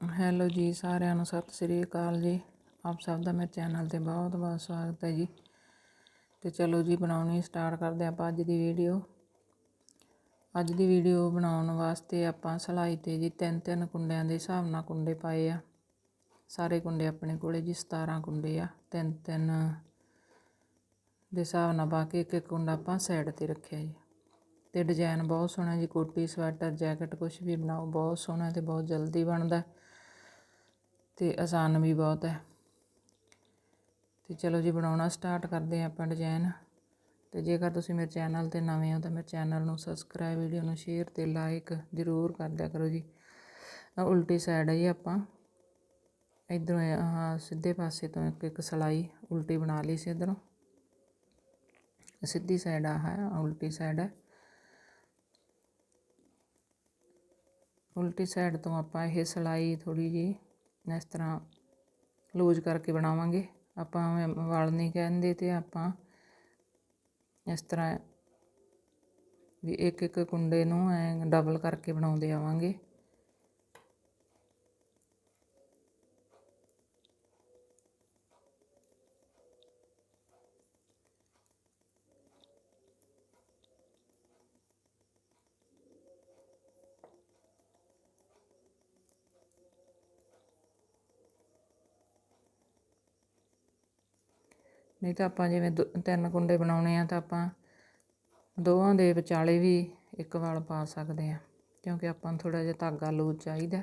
Hello ਜੀ, ਸਾਰਿਆਂ ਨੂੰ ਸਤਿ ਸ੍ਰੀ ਅਕਾਲ ਜੀ। ਆਪ ਸਭ ਦਾ ਮੇਰੇ ਚੈਨਲ ਤੇ ਬਹੁਤ ਬਹੁਤ ਸਵਾਗਤ ਹੈ ਜੀ। ਤੇ ਚਲੋ ਜੀ, ਬਣਾਉਣੀ ਸਟਾਰਟ ਕਰਦੇ ਆਪਾਂ ਅੱਜ ਦੀ ਵੀਡੀਓ ਅੱਜ ਦੀ ਵੀਡੀਓ ਬਣਾਉਣ ਵਾਸਤੇ ਆਪਾਂ ਸਲਾਈ ਤੇ ਜੀ ਤਿੰਨ ਤਿੰਨ ਕੁੰਡਿਆਂ ਦੇ ਹਿਸਾਬ ਨਾਲ ਕੁੰਡੇ ਪਾਏ ਆ। ਸਾਰੇ ਕੁੰਡੇ ਆਪਣੇ ਕੋਲੇ ਜੀ 17 ਕੁੰਡੇ ਆ। ਤਿੰਨ ਤਿੰਨ ਦੇ ਹਿਸਾਬ ਨਾਲ ਪਾ ਕੇ ਇੱਕ ਇੱਕ ਕੁੰਡਾ ਆਪਾਂ ਸਾਈਡ ਤੇ ਰੱਖਿਆ ਜੀ। ਤੇ ਡਿਜ਼ਾਈਨ ਬਹੁਤ ਸੋਹਣਾ ਜੀ, ਕੋਟੀ, ਸਵੈਟਰ, ਜੈਕਟ ਕੁਝ ਵੀ ਬਣਾਓ, ਬਹੁਤ ਸੋਹਣਾ ਤੇ ਬਹੁਤ ਜਲਦੀ ਬਣਦਾ। ਤੇ ਆਸਾਨ ਵੀ ਬਹੁਤ ਹੈ। ਤੇ ਚਲੋ ਜੀ, ਬਣਾਉਣਾ ਸਟਾਰਟ ਕਰਦੇ ਆਪਾਂ ਡਿਜ਼ਾਈਨ ਤੇ ਜੇਕਰ ਤੁਸੀਂ ਮੇਰੇ ਚੈਨਲ ਤੇ ਨਵੇਂ ਹੋ, ਤਾਂ ਮੇਰੇ ਚੈਨਲ ਨੂੰ ਸਬਸਕ੍ਰਾਈਬ ਵੀਡੀਓ ਨੂੰ ਸ਼ੇਅਰ ਤੇ ਲਾਈਕ ਜ਼ਰੂਰ ਕਰ ਦਿਆ ਕਰੋ ਜੀ। ਉਲਟੀ ਸਾਈਡ ਹੈ ਜੀ ਆਪਾਂ। ਇਧਰੋਂ ਆਹ ਸਿੱਧੇ ਪਾਸੇ ਤੋਂ ਇੱਕ ਇੱਕ ਸਲਾਈ ਉਲਟੀ ਬਣਾ ਲਈ ਸੀ ਇਧਰੋਂ। ਸਿੱਧੀ ਸਾਈਡ ਆ ਹੈ ਉਲਟੀ ਸਾਈਡ ਹੈ ਉਲਟੀ ਸਾਈਡ ਤੋਂ ਆਪਾਂ ਇਹ ਸਲਾਈ ਥੋੜੀ ਜੀ ਇਸ ਤਰ੍ਹਾਂ ਲੂਜ਼ ਕਰਕੇ ਬਣਾਵਾਂਗੇ। ਆਪਾਂ ਵਲ ਨਹੀਂ ਕਹਿੰਦੇ ਤੇ ਆਪਾਂ ਇਸ ਤਰ੍ਹਾਂ ਵੀ ਇੱਕ ਇੱਕ ਕੁੰਡੇ ਨੂੰ ਐ ਡਬਲ ਕਰਕੇ ਬਣਾਉਂਦੇ ਆਵਾਂਗੇ। ਨਹੀਂ ਤਾਂ ਆਪਾਂ ਜਿਵੇਂ ਤਿੰਨ ਕੁੰਡੇ ਬਣਾਉਣੇ ਆ ਤਾਂ ਆਪਾਂ ਦੋਵਾਂ ਦੇ ਵਿਚਾਲੇ ਵੀ ਇੱਕ ਵਾਲ ਪਾ ਸਕਦੇ ਆ, ਕਿਉਂਕਿ ਆਪਾਂ ਨੂੰ ਥੋੜਾ ਜਿਹਾ ਧਾਗਾ ਲੂਜ਼ ਚਾਹੀਦਾ।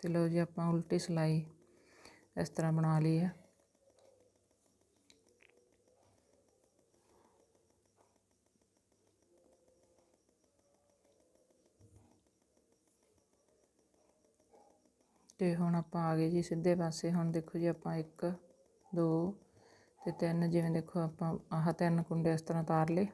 ਤੇ ਲੋ ਜੀ ਆਪਾਂ ਉਲਟੀ ਸਲਾਈ ਇਸ ਤਰ੍ਹਾਂ ਬਣਾ ਲਈ ਹੈ। ਤੇ ਹੁਣ ਆਪਾਂ ਆ ਗਏ ਜੀ ਸਿੱਧੇ ਪਾਸੇ। ਹੁਣ ਦੇਖੋ ਜੀ ਆਪਾਂ 1 2 ਤੇ 3 ਜਿਵੇਂ ਦੇਖੋ ਆਪਾਂ ਆਹ ਤਿੰਨ ਕੁੰਡੇ ਇਸ ਤਰ੍ਹਾਂ ਤਾਰ ਲਏ।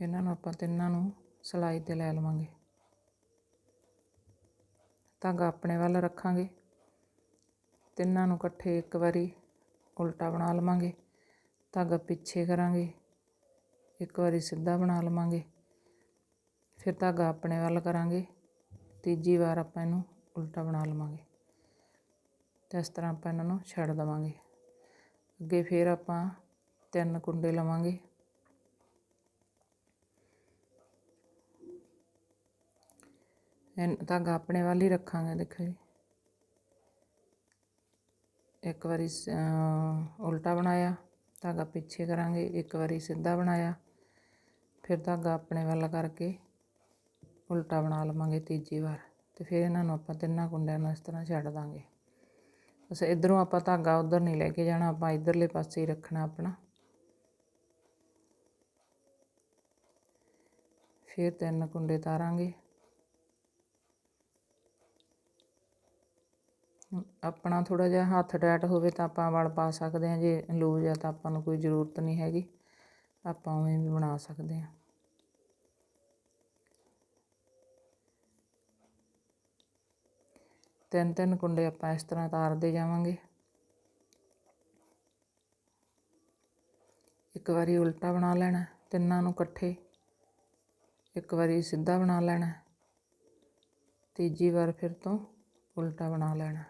ਇਹਨਾਂ ਨੂੰ ਆਪਾਂ ਤਿੰਨਾਂ ਨੂੰ ਸਲਾਈ ਤੇ ਲੈ ਲਵਾਂਗੇ। ਧਾਗਾ ਆਪਣੇ ਵੱਲ ਰੱਖਾਂਗੇ। ਤਿੰਨਾਂ ਨੂੰ ਇਕੱਠੇ ਇੱਕ ਵਾਰੀ ਉਲਟਾ ਬਣਾ ਲਵਾਂਗੇ। ਧਾਗਾ ਪਿੱਛੇ ਕਰਾਂਗੇ। ਇੱਕ ਵਾਰੀ ਸਿੱਧਾ ਬਣਾ ਲਵਾਂਗੇ। ਫਿਰ ਧਾਗਾ ਆਪਣੇ ਵੱਲ ਕਰਾਂਗੇ। ਤੀਜੀ ਵਾਰ ਆਪਾਂ ਇਹਨੂੰ ਉਲਟਾ ਬਣਾ ਲਵਾਂਗੇ। ਤੇ ਇਸ ਤਰ੍ਹਾਂ ਆਪਾਂ ਇਹਨਾਂ ਨੂੰ ਛੱਡ ਦਵਾਂਗੇ। ਅੱਗੇ ਫਿਰ ਆਪਾਂ ਤਿੰਨ ਕੁੰਡੇ ਲਵਾਂਗੇ। ਇਹ ਧਾਗਾ ਆਪਣੇ ਵੱਲ ਹੀ ਰੱਖਾਂਗੇ, ਦੇਖੋ ਜੀ। ਇੱਕ ਵਾਰੀ ਉਲਟਾ ਬਣਾਇਆ, ਧਾਗਾ ਪਿੱਛੇ ਕਰਾਂਗੇ। ਇੱਕ ਵਾਰੀ ਸਿੱਧਾ ਬਣਾਇਆ। ਫਿਰ ਧਾਗਾ ਆਪਣੇ ਵੱਲ ਕਰਕੇ ਉਲਟਾ ਬਣਾ ਲਵਾਂਗੇ ਤੀਜੀ ਵਾਰ ਤੇ ਫਿਰ ਇਹਨਾਂ ਨੂੰ ਆਪਾਂ ਤਿੰਨਾਂ ਕੁੰਡਿਆਂ ਨੂੰ ਇਸ ਤਰ੍ਹਾਂ ਛੱਡ ਦਾਂਗੇ। ਬਸ ਇਧਰੋਂ ਆਪਾਂ ਧਾਗਾ ਉਧਰ ਨਹੀਂ ਲੈ ਕੇ ਜਾਣਾ, ਆਪਾਂ ਇਧਰਲੇ ਪਾਸੇ ਹੀ ਰੱਖਣਾ ਆਪਣਾ। ਫਿਰ ਤਿੰਨ ਕੁੰਡੇ ਤਾਰਾਂਗੇ। ਆਪਣਾ ਥੋੜਾ ਜਿਹਾ ਹੱਥ ਟੈਟ ਹੋਵੇ ਤਾਂ ਆਪਾਂ ਵਲ ਪਾ ਸਕਦੇ ਹਾਂ, ਜੇ ਲੂਜ਼ ਆ ਤਾਂ ਆਪਾਂ ਨੂੰ ਕੋਈ ਜ਼ਰੂਰਤ ਨਹੀਂ ਹੈਗੀ। ਆਪਾਂ ਉਵੇਂ ਵੀ ਬਣਾ ਸਕਦੇ ਹਾਂ। ਤਿੰਨ ਤਿੰਨ ਕੁੰਡੇ ਆਪਾਂ ਇਸ ਤਰ੍ਹਾਂ ਤਾਰਦੇ ਜਾਵਾਂਗੇ। ਇੱਕ ਵਾਰੀ ਉਲਟਾ ਬਣਾ ਲੈਣਾ, ਤਿੰਨਾਂ ਨੂੰ ਇਕੱਠੇ। ਇੱਕ ਵਾਰੀ ਸਿੱਧਾ ਬਣਾ ਲੈਣਾ, ਤੀਜੀ ਵਾਰ ਫਿਰ ਤੋਂ ਉਲਟਾ ਬਣਾ ਲੈਣਾ।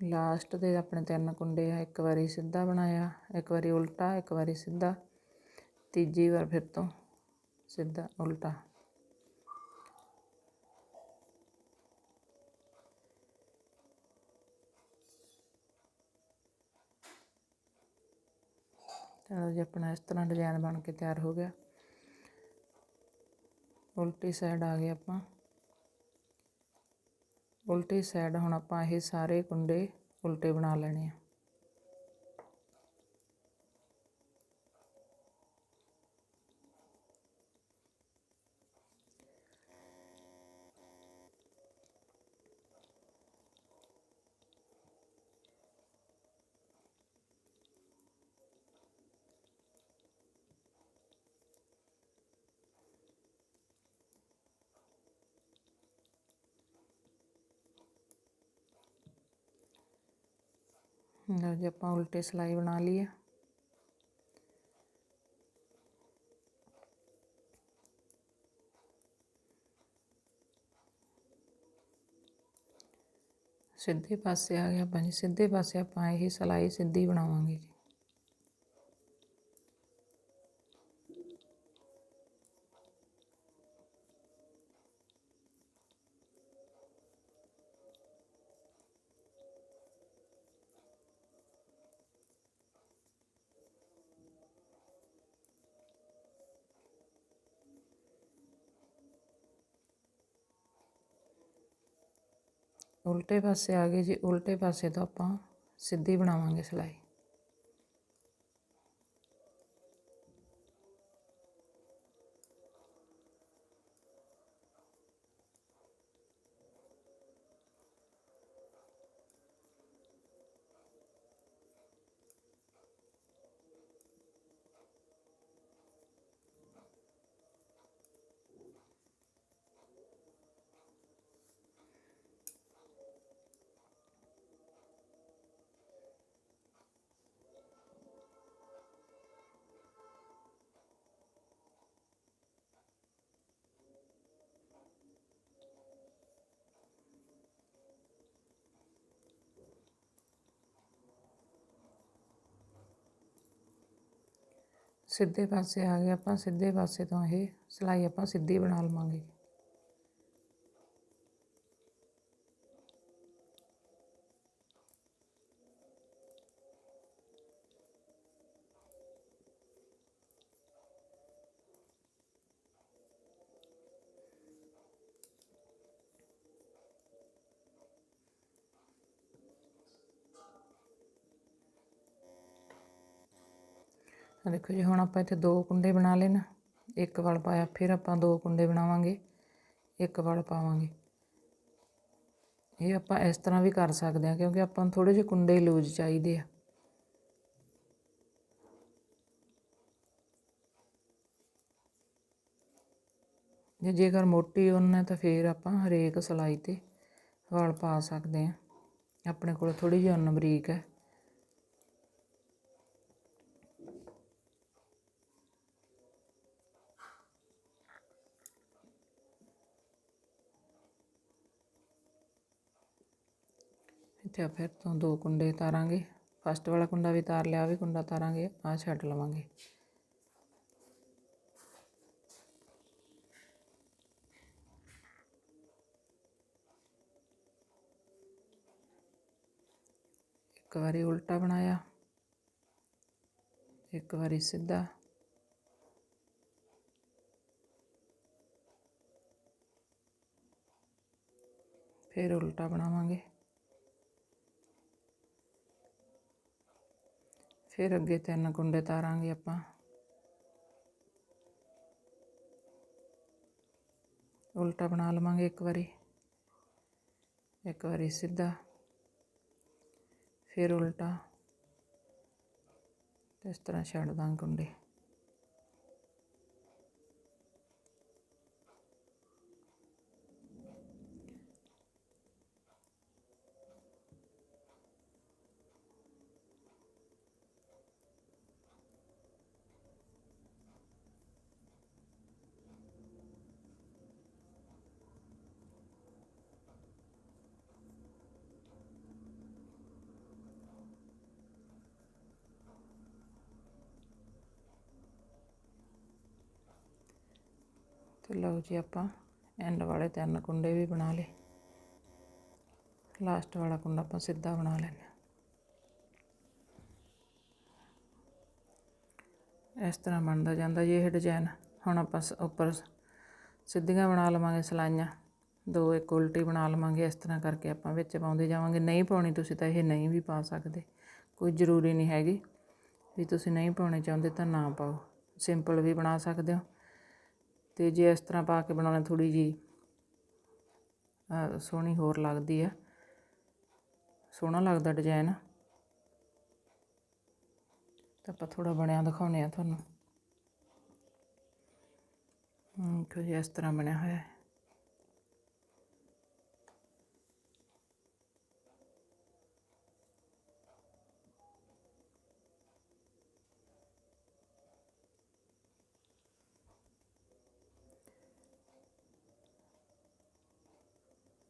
ਲਾਸਟ ਦੇ ਆਪਣੇ ਤਿੰਨ ਕੁੰਡੇ ਆ, ਇੱਕ ਵਾਰੀ ਸਿੱਧਾ ਬਣਾਇਆ, ਇੱਕ ਵਾਰੀ ਉਲਟਾ, ਇੱਕ ਵਾਰੀ ਸਿੱਧਾ। ਤੀਜੀ ਵਾਰ ਫਿਰ ਤੋਂ ਸਿੱਧਾ, ਉਲਟਾ। ਚਲੋ ਜੀ, ਆਪਣਾ ਇਸ ਤਰ੍ਹਾਂ ਡਿਜ਼ਾਈਨ ਬਣ ਕੇ ਤਿਆਰ ਹੋ ਗਿਆ। ਉਲਟੀ ਸਾਈਡ ਆ ਗਏ ਆਪਾਂ। ਉਲਟੀ ਸਾਈਡ ਹੁਣ ਆਪਾਂ ਇਹ ਸਾਰੇ ਕੁੰਡੇ ਉਲਟੇ ਬਣਾ ਲੈਣੇ ਆ। ਲਓ ਜੀ ਆਪਾਂ ਉਲਟੇ ਸਿਲਾਈ ਬਣਾ ਲਈ ਹੈ ਸਿੱਧੇ ਪਾਸੇ ਆ ਗਿਆ ਆਪਾਂ ਜੀ ਸਿੱਧੇ ਪਾਸੇ ਆਪਾਂ ਇਹ ਸਿਲਾਈ ਸਿੱਧੀ ਬਣਾਵਾਂਗੇ ਜੀ। ਉਲਟੇ ਪਾਸੇ ਆ ਗਏ ਜੀ ਉਲਟੇ ਪਾਸੇ ਤੋਂ ਆਪਾਂ ਸਿੱਧੀ ਬਣਾਵਾਂਗੇ ਸਿਲਾਈ। ਸਿੱਧੇ ਪਾਸੇ ਆ ਗਏ ਆਪਾਂ ਸਿੱਧੇ ਪਾਸੇ ਤੋਂ ਇਹ ਸਿਲਾਈ ਆਪਾਂ ਸਿੱਧੀ ਬਣਾ ਲਵਾਂਗੇ। ਆਹ ਦੇਖੋ ਜੀ, ਹੁਣ ਆਪਾਂ ਇੱਥੇ ਦੋ ਕੁੰਡੇ ਬਣਾ ਲਏ ਨਾ। ਇੱਕ ਵਲ ਪਾਇਆ, ਫਿਰ ਆਪਾਂ ਦੋ ਕੁੰਡੇ ਬਣਾਵਾਂਗੇ, ਇੱਕ ਵਲ ਪਾਵਾਂਗੇ। ਇਹ ਆਪਾਂ ਇਸ ਤਰ੍ਹਾਂ ਵੀ ਕਰ ਸਕਦੇ ਹਾਂ, ਕਿਉਂਕਿ ਆਪਾਂ ਨੂੰ ਥੋੜੇ ਜਿਹੇ ਕੁੰਡੇ ਲੂਜ਼ ਚਾਹੀਦੇ ਆ। ਜੇ ਜੇਕਰ ਮੋਟੀ ਉੱਨ ਹੈ ਤਾਂ ਫਿਰ ਆਪਾਂ ਹਰੇਕ ਸਿਲਾਈ ਤੇ ਵਲ ਪਾ ਸਕਦੇ ਹਾਂ। ਆਪਣੇ ਕੋਲ ਥੋੜੀ ਜਿਹੀ ਉੱਨ ਬਰੀਕ ਹੈ। ਇੱਥੇ ਫਿਰ ਤੋਂ ਦੋ ਕੁੰਡੇ ਤਾਰਾਂਗੇ। ਫਸਟ ਵਾਲਾ ਕੁੰਡਾ ਵੀ ਤਾਰ ਲਿਆ ਵੀ ਕੁੰਡਾ ਤਾਰਾਂਗੇ ਆ ਛੱਡ ਲਵਾਂਗੇ। ਇੱਕ ਵਾਰੀ ਉਲਟਾ ਬਣਾਇਆ, ਇੱਕ ਵਾਰੀ ਸਿੱਧਾ। ਫਿਰ ਉਲਟਾ ਬਣਾਵਾਂਗੇ। ਫਿਰ ਅੱਗੇ ਤਿੰਨ ਕੁੰਡੇ ਤਾਰਾਂਗੇ ਆਪਾਂ। ਉਲਟਾ ਬਣਾ ਲਵਾਂਗੇ ਇੱਕ ਵਾਰੀ। ਇੱਕ ਵਾਰੀ ਸਿੱਧਾ। ਫਿਰ ਉਲਟਾ। ਇਸ ਤਰ੍ਹਾਂ ਛੱਡ ਦਾਂ ਕੁੰਡੇ। ਤੇ ਲਓ ਜੀ ਆਪਾਂ ਐਂਡ ਵਾਲੇ ਤਿੰਨ ਕੁੰਡੇ ਵੀ ਬਣਾ ਲਏ। ਲਾਸਟ ਵਾਲਾ ਕੁੰਡਾ ਆਪਾਂ ਸਿੱਧਾ ਬਣਾ ਲੈਣਾ ਇਸ ਤਰ੍ਹਾਂ ਬਣਦਾ ਜਾਂਦਾ ਜੀ ਇਹ ਡਿਜ਼ਾਈਨ ਹੁਣ ਆਪਾਂ ਸ- ਉੱਪਰ ਸਿੱਧੀਆਂ ਬਣਾ ਲਵਾਂਗੇ ਸਲਾਈਆਂ। ਦੋ ਇੱਕ ਉਲਟੀ ਬਣਾ ਲਵਾਂਗੇ, ਇਸ ਤਰ੍ਹਾਂ ਕਰਕੇ ਆਪਾਂ ਵਿੱਚ ਪਾਉਂਦੇ ਜਾਵਾਂਗੇ। ਨਹੀਂ ਪਾਉਣੀ ਤੁਸੀਂ ਤਾਂ ਇਹ ਨਹੀਂ ਵੀ ਪਾ ਸਕਦੇ। ਕੋਈ ਜ਼ਰੂਰੀ ਨਹੀਂ ਹੈਗੀ। ਵੀ ਤੁਸੀਂ ਨਹੀਂ ਪਾਉਣੇ ਚਾਹੁੰਦੇ ਤਾਂ ਨਾ ਪਾਓ। ਸਿੰਪਲ ਵੀ ਬਣਾ ਸਕਦੇ ਹੋ। ਤੇ ਜੇ ਇਸ ਤਰ੍ਹਾਂ ਪਾ ਕੇ ਬਣਾਉਣਾ ਥੋੜੀ ਜੀ ਸੋਹਣੀ ਹੋਰ ਲੱਗਦੀ ਆ। ਸੋਹਣਾ ਲੱਗਦਾ ਡਿਜ਼ਾਈਨ ਤਾਂ ਆਪਾਂ ਥੋੜਾ ਬਣਿਆ ਦਿਖਾਉਨੇ ਆ ਤੁਹਾਨੂੰ। ਹਮ ਕੁਝ ਇਸ ਤਰ੍ਹਾਂ ਬਣਿਆ ਹੋਇਆ ਹੈ।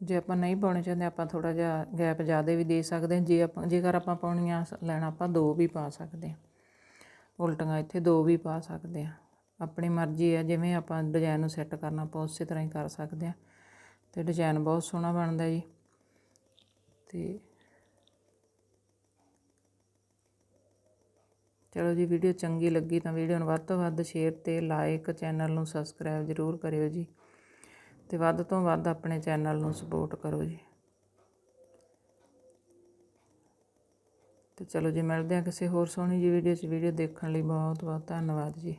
ਜੇ ਆਪਾਂ ਨਹੀਂ ਪਾਉਣੇ ਚਾਹੁੰਦੇ, ਆਪਾਂ ਥੋੜਾ ਜਿਹਾ ਗੈਪ ਜ਼ਿਆਦਾ ਵੀ ਦੇ ਸਕਦੇ ਹਾਂ। ਜੇ ਆਪਾਂ, ਜੇਕਰ ਆਪਾਂ ਪਾਉਣੀਆਂ ਸ- ਲੈਣਾ, ਆਪਾਂ ਦੋ ਵੀ ਪਾ ਸਕਦੇ ਹਾਂ। ਉਲਟੀਆਂ ਇੱਥੇ ਦੋ ਵੀ ਪਾ ਸਕਦੇ ਹਾਂ। ਆਪਣੀ ਮਰਜ਼ੀ ਹੈ, ਜਿਵੇਂ ਆਪਾਂ ਡਿਜ਼ਾਈਨ ਨੂੰ ਸੈੱਟ ਕਰਨਾ, ਆਪਾਂ ਉਸੇ ਤਰ੍ਹਾਂ ਹੀ ਕਰ ਸਕਦੇ ਹਾਂ। ਤੇ ਡਿਜ਼ਾਈਨ ਬਹੁਤ ਸੋਹਣਾ ਬਣਦਾ ਜੀ। ਤੇ ਚਲੋ ਜੀ ਵੀਡੀਓ ਚੰਗੀ ਲੱਗੀ ਤਾਂ ਵੀਡੀਓ ਨੂੰ ਵੱਧ ਤੋਂ ਵੱਧ ਸ਼ੇਅਰ ਤੇ ਲਾਈਕ ਚੈਨਲ ਨੂੰ ਸਬਸਕ੍ਰਾਈਬ ਜ਼ਰੂਰ ਕਰਿਓ ਜੀ। ਤੇ ਵੱਧ ਤੋਂ ਵੱਧ ਆਪਣੇ ਚੈਨਲ ਨੂੰ ਸਪੋਰਟ ਕਰੋ ਜੀ। ਤੇ ਚਲੋ ਜੀ, ਮਿਲਦੇ ਹਾਂ ਕਿਸੇ ਹੋਰ ਸੋਹਣੀ ਜੀ ਵੀਡੀਓ 'ਚ। ਵੀਡੀਓ ਦੇਖਣ ਲਈ ਬਹੁਤ ਬਹੁਤ ਧੰਨਵਾਦ ਜੀ।